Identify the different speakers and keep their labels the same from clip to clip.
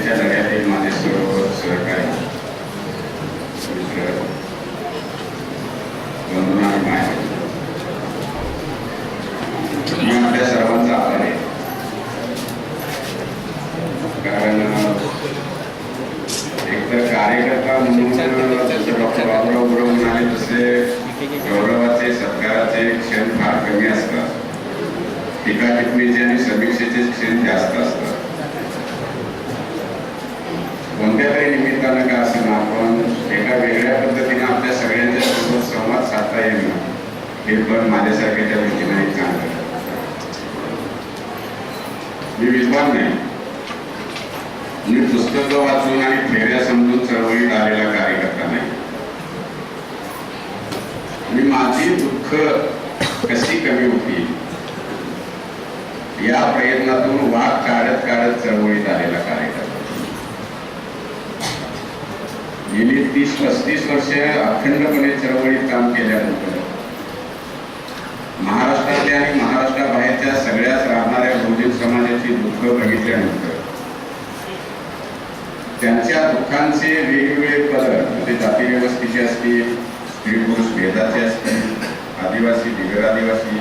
Speaker 1: समतेच्या लढ्यातील माझे सर्व सहकारी मित्र बंधू आणि माय मी आपल्या सर्वांचा आभार आहे कारण एकतर कार्यकर्ता म्हणून जसं डॉक्टर बाबुराव बरोबर म्हणाले तसे गौरवाचे सत्काराचे क्षण फार कमी असतात टीका टिप्पणीचे आणि समीक्षेचे क्षण जास्त असतात कोणत्या तरी निमित्तानं का असं आपण एका वेगळ्या पद्धतीने आपल्या सगळ्यांच्या सोबत संवाद साधता येणं हे पण माझ्यासारख्याच्या व्यक्तीनं एक चांगलं. मी विद्वान नाही. मी पुस्तकं वाचून आणि फेऱ्या समजून चळवळीत आलेला कार्यकर्ता नाही. मी माझी दुःख कशी कमी होती या प्रयत्नातून वाट काढत काढत चळवळीत आलेला कार्यकर्ता. गेली तीस पस्तीस वर्ष अखंडपणे चळवळीत काम केल्यानंतर महाराष्ट्रातल्या आणि महाराष्ट्राबाहेरच्या सगळ्याच राहणाऱ्या बहुजन समाजाची दुःख बघितल्यानंतर त्यांच्या दुःखांचे वेगवेगळे पदर म्हणजे जाती व्यवस्थेचे असतील स्त्री पुरुष भेदाचे असतील आदिवासी बिगर आदिवासी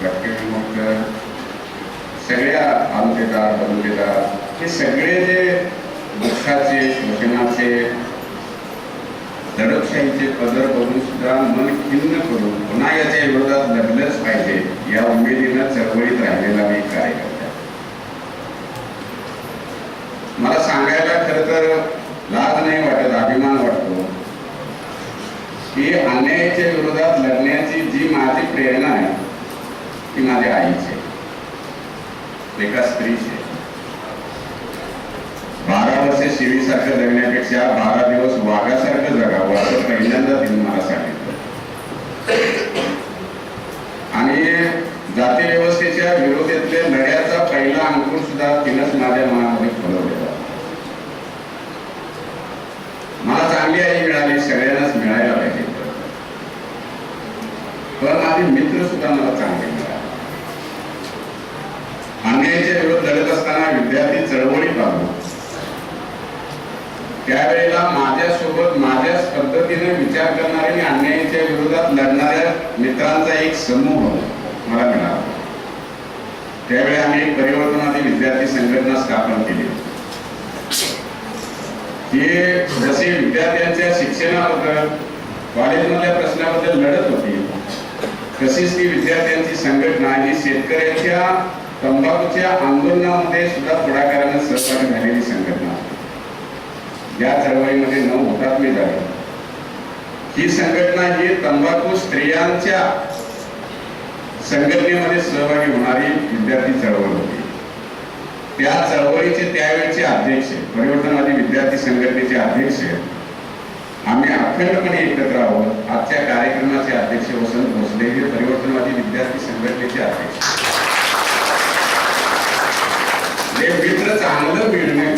Speaker 1: भटके विमुक्त सगळ्या आमतेदार बलुतेदार हे सगळे जे दुःखाचे शोषणाचे दडपशाहीचे पदर बघून सुद्धा भिन्न करून पुन्हा याच्या विरोधात लढलंच पाहिजे. या उमेदीनं चळवळीत राहिलेला मी कार्यकर्ता. मला सांगायला खर तर लाज नाही वाटत अभिमान वाटतो की अन्यायाच्या विरोधात लढण्याची जी माझी प्रेरणा आहे ती माझ्या आईची एका स्त्रीची बारा वर्षे शिवीसारखं जगण्यापेक्षा बारा दिवस वाघासारखं जगावं असं पहिल्यांदा तिने मला सांगितलं आणि जाती व्यवस्थेच्या विरोधातल्या लढ्याचा पहिला अंकुर सुद्धा तिनंच माझ्या मनामध्ये फुलवलेला मला चांगली आई मिळाली सगळ्यांनाच मिळायला पाहिजे. पण माझे मित्र सुद्धा मला चांगले मिळाले. अन्यायाच्या विरोध लढत असताना विद्यार्थी चळवळी पाहतो त्यावेळेला माझ्यासोबत माझ्याच पद्धतीने विचार करणारे आणि अन्यायाच्या विरोधात लढणाऱ्या मित्रांचा एक समूह होता. मला मिळाला त्यावेळी आम्ही एक परिवर्तनाची विद्यार्थी संघटना स्थापन केली. ही जसे विद्यार्थ्यांच्या शिक्षणाबद्दल कॉलेजमधल्या प्रश्नाबद्दल लढत होती तशीच ती विद्यार्थ्यांची संघटना ही शेतकऱ्यांच्या तंबाखूच्या आंदोलनामध्ये सुद्धा पुढाकाराने सहभागी झालेली संघटना. या चळवळीमध्ये नऊ हुतात्मे झाले. ही संघटना ही तंबाखू स्त्रियांच्या संघटनेमध्ये सहभागी होणारी विद्यार्थी चळवळ होती. त्या चळवळीचे त्यावेळेचे अध्यक्ष परिवर्तनवादी विद्यार्थी संघटनेचे अध्यक्ष आम्ही अखंडपणे एकत्र आहोत. आजच्या कार्यक्रमाचे अध्यक्ष वसंत भोसले हे परिवर्तनवादी विद्यार्थी संघटनेचे अध्यक्ष जे मित्र चांगलं मिळणे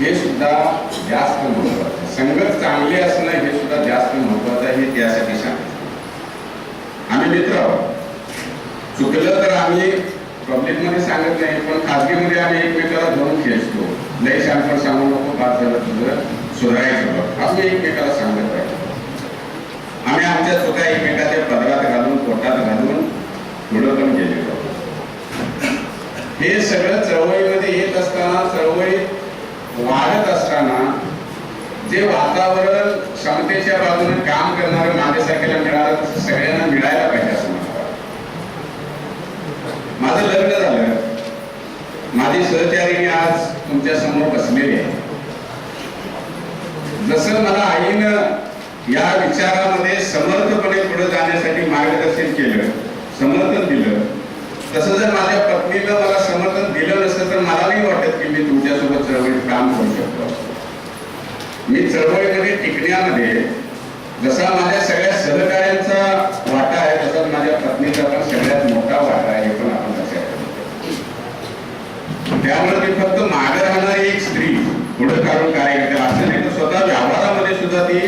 Speaker 1: हे सुद्धा जास्त महत्वाचं आहे. संगत चांगले असणं हे सुद्धा जास्त महत्वाचं आहे हे त्यासाठी सांगतो आम्ही मित्र आहोत चुकलं तर आम्ही पब्लिकमध्ये सांगत नाही पण खाजगीमध्ये आम्ही एकमेकाला धरून खेचतो. लय शांत सांगू नको पाच झालं तुझं सुधारायचं बघ. एकमेकाला सांगत राहतो आम्ही आमच्या चुका एकमेकाच्या पदरात घालून पोटात घालून पुढं पण गेलेलो हे सगळं चळवळीमध्ये येत असताना चळवळीत वाढत असताना जे वातावरण क्षमतेच्या बाजूने काम करणारं माझ्यासारख्याला मिळालं तसं सगळ्यांना मिळायला पाहिजे असं माझं लग्न झालं. माझी सहचारी आज तुमच्यासमोर बसलेली आहे जसं मला आईनं या विचारामध्ये समर्थपणे पुढे जाण्यासाठी मार्गदर्शन केलं समर्थन दिलं तसं जर माझ्या पत्नीनं मला समर्थन दिलं नसतं तर मला नाही वाटत की मी तुमच्यासोबत चळवळीत काम करू शकतो. मी चळवळीमध्ये टिकण्यामध्ये जसा माझ्या सगळ्या सहकार्यांचा वाटा आहे तसाच माझ्या पत्नीचा पण सगळ्यात मोठा वाटा आहे हे पण आपण लक्षात ठेवतो फक्त मागे राहणारी एक स्त्री. पुढे काढून कार्यकर्ते असं नाही. तर स्वतः व्यवहारामध्ये सुद्धा ती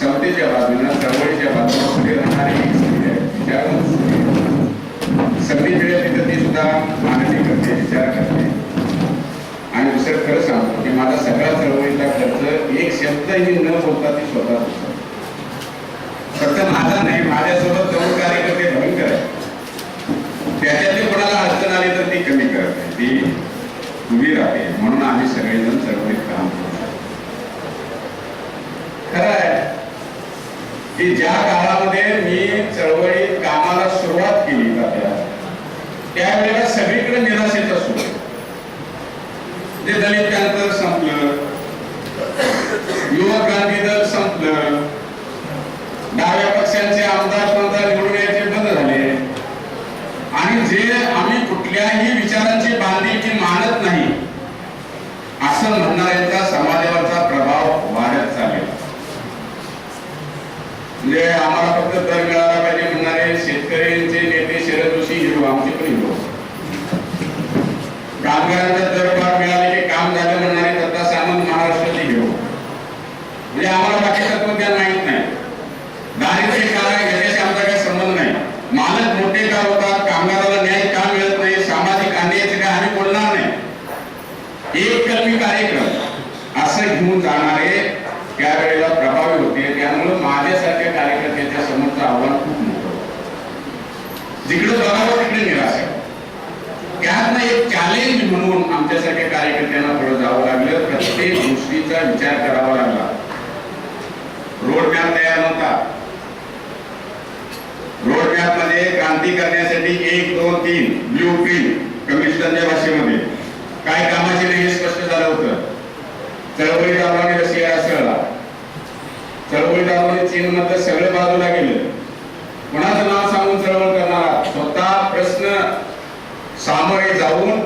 Speaker 1: समतेच्या बाजूने चळवळीच्या बाजूने पुढे राहणारी एक स्त्री आहे. तिच्यावर संधी मिळेल तिथं ती सुद्धा मागणी करते विचार करते. आणि दुसरं खरं सांगतो की माझा सगळा चळवळीचा खर्च एक शब्दही न बोलता ती स्वतः फक्त माझा नाही माझ्यासोबत दोन कार्यकर्ते भयंकर आहे त्याच्यातली कोणाला अडचण आली तर ती कमी करत नाही. ती उभी राहते म्हणून आम्ही सगळेजण चळवळीत काम करतो खरं आहे की ज्या काळामध्ये मी चळवळीत कामाला सुरुवात केली जात्या त्यावेळी म्हणजे आम्हाला फक्त दर मिळाला पाहिजे म्हणणारे शेतकऱ्यांचे नेते शरद जोशी हिरो आमचे पण हिरो कामगारांचा दर फार मिळाले की काम झालं म्हणणारे दत्ता सामंत महाराष्ट्राचे हिरो म्हणजे आम्हाला बाकी तत्वज्ञान माहीत नाही दारिद्र्य काय आहे याच्याशी आमचा काही संबंध नाही मालक मोठे का होतात कामगाराला न्याय का मिळत नाही सामाजिक अन्यायाचे काय आम्ही बोलणार नाही एक कलमी कार्यक्रम असं घेऊन जाणारे त्यावेळेला प्रभावी होते त्यामुळे माझ्यासारख्या कार्यकर्त्याच्या समोरचं आव्हान खूप मोठं होतं. जिकडे बघावं तिकडे निराशा त्यातनं एक चॅलेंज म्हणून आमच्यासारख्या कार्यकर्त्यांना पुढे जावं लागलं. प्रत्येक गोष्टीचा विचार करावा लागला. रोड मॅप तयार नव्हता. रोड मॅपमध्ये क्रांती करण्यासाठी एक दोन तीन ब्ल्यू प्रिंट कमिशनच्या भाषेमध्ये. काय कामाचे नाही हे स्पष्ट झालं होतं. चळवळी दाबाने रशिया असळला चळवळी दाबाने चीन मध्ये सगळं बाजूला गेलं कोणाचं नाव सांगून चळवळ करणार स्वतः प्रश्न सामोरे जाऊन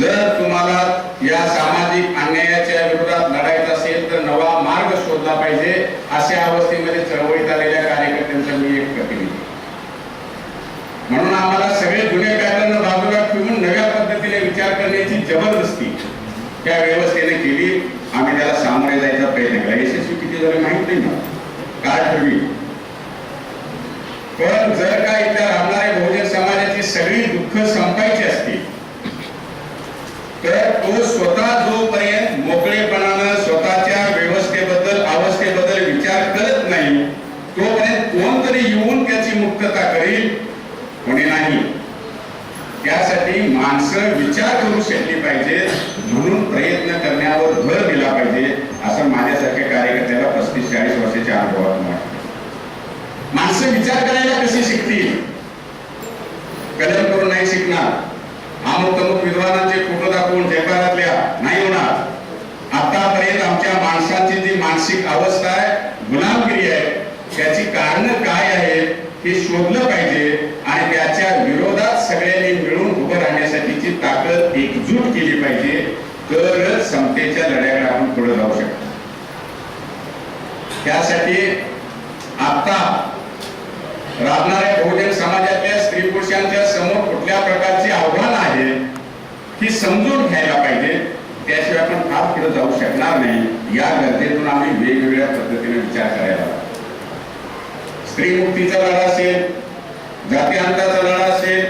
Speaker 1: जर तुम्हाला या सामाजिक अन्यायाच्या विरोधात लढायचं असेल तर नवा मार्ग शोधला पाहिजे अशा अवस्थेमध्ये चळवळीत आलेल्या कार्यकर्त्यांचा मी एक प्रतिनिधी. म्हणून आम्हाला सगळे जुने पॅटर्न बाजूला ठेवून नव्या पद्धतीने विचार करण्याची जबरदस्ती त्या व्यवस्थेने केली. आम्ही त्याला सामोरे जायचा प्रयत्न केला. यशस्वी किती झाले माहीत नाही ना काय ठरवी? पण जर का इथल्या राहणाऱ्या बहुजन समाजाची सगळी दुःख संपायची असतील तर तो स्वतः जोपर्यंत मोकळेपणानं स्वतःच्या व्यवस्थेबद्दल अवस्थेबद्दल विचार करत नाही तोपर्यंत कोणतरी येऊन त्याची मुक्तता करेल कोणी नाही. त्यासाठी माणसं विचार करू शकली पाहिजे म्हणून प्रयत्न करण्यावर भर दिला पाहिजे असं माझ्यासारख्या कार्यकर्त्याला पस्तीस चाळीस वर्षाच्या अनुभवातून वाटतं. माणसं विचार करायला कशी शिकतील? कलम करून नाही शिकणार. अमुक अमुक विद्वानांचे कोण दाखवून जयकारातल्या नाही होणार. आतापर्यंत आमच्या माणसांची जी मानसिक अवस्था आहे गुलामगिरी आहे त्याची कारण काय आहे हे शोधलं पाहिजे आणि त्याच्या विरोधात सगळ्यांनी मिळून उभं राहण्यासाठीची ताकद एकजूट केली पाहिजे तरच समतेच्या लढ्याकडे आपण पुढे जाऊ शकतो. त्यासाठी आता राबणाऱ्या बहुजन समाजातल्या स्त्री पुरुषांच्या समोर कुठल्या प्रकारची आव्हान आहे ही समजून घ्यायला पाहिजे. त्याशिवाय आपण फार पुढे जाऊ शकणार नाही. या गरजेतून आम्ही वेगवेगळ्या पद्धतीने विचार करायला स्त्री मुक्तीचा लढा असेल जातीअंताचा लढा असेल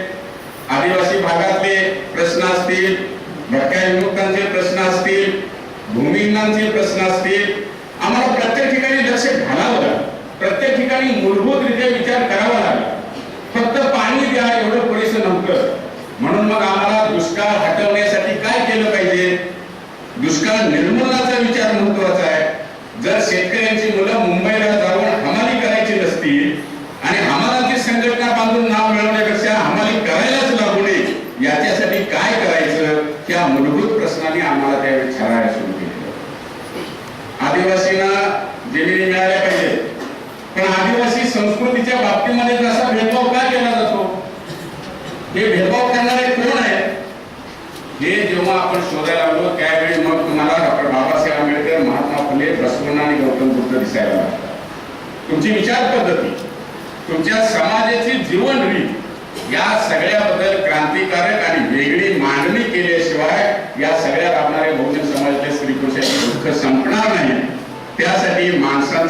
Speaker 1: आदिवासी भागातले प्रश्न असतील भटक्या विमुक्तांचे प्रश्न असतील भूमिहीनांचे प्रश्न असतील आम्हाला प्रत्येक ठिकाणी लक्ष घालावं लागलं प्रत्येक ठिकाणी मूलभूतरित्या विचार करावा लागला फक्त पाणी द्या एवढं पुरेसं नव्हतं म्हणून मग आम्हाला दुष्काळ हटवण्यासाठी काय केलं पाहिजे दुष्काळ निर्मूलनाचा विचार महत्त्वाचा आहे जर शेतकऱ्यांची मुलं मुंबईला जाऊन हमाली करायची नसतील आणि हमालाची संघटना बांधून नाव मिळवण्यापेक्षा हमाली करायलाच लागू नये याच्यासाठी काय करायचं या मूलभूत प्रश्नाने आम्हाला त्यावेळी ठरायला सुरू केलं. आदिवासींना जमिनी मिळाल्या पाहिजे पण आदिवासी संस्कृतीच्या बाबतीमध्ये जसा भेदभाव का केला जातो? हे भेदभाव करणारे कोण आहे हे जेव्हा आपण शोधायला लागलो त्यावेळी मग तुम्हाला डॉक्टर बाबासाहेब आंबेडकर महात्मा फुले प्रसन्न आणि गौतम बुद्ध दिसायला लागतात. तुमची विचार पद्धती तुमच्या समाजाची जीवन रीत या सगळ्याबद्दल क्रांतिकारक आणि वेगळी मांडणी केली या सगळ्या राबणाऱ्या बहुजन समाजाच्या स्त्री पुरुषांची दुःख संपणार नाही. त्यासाठी माणसांचे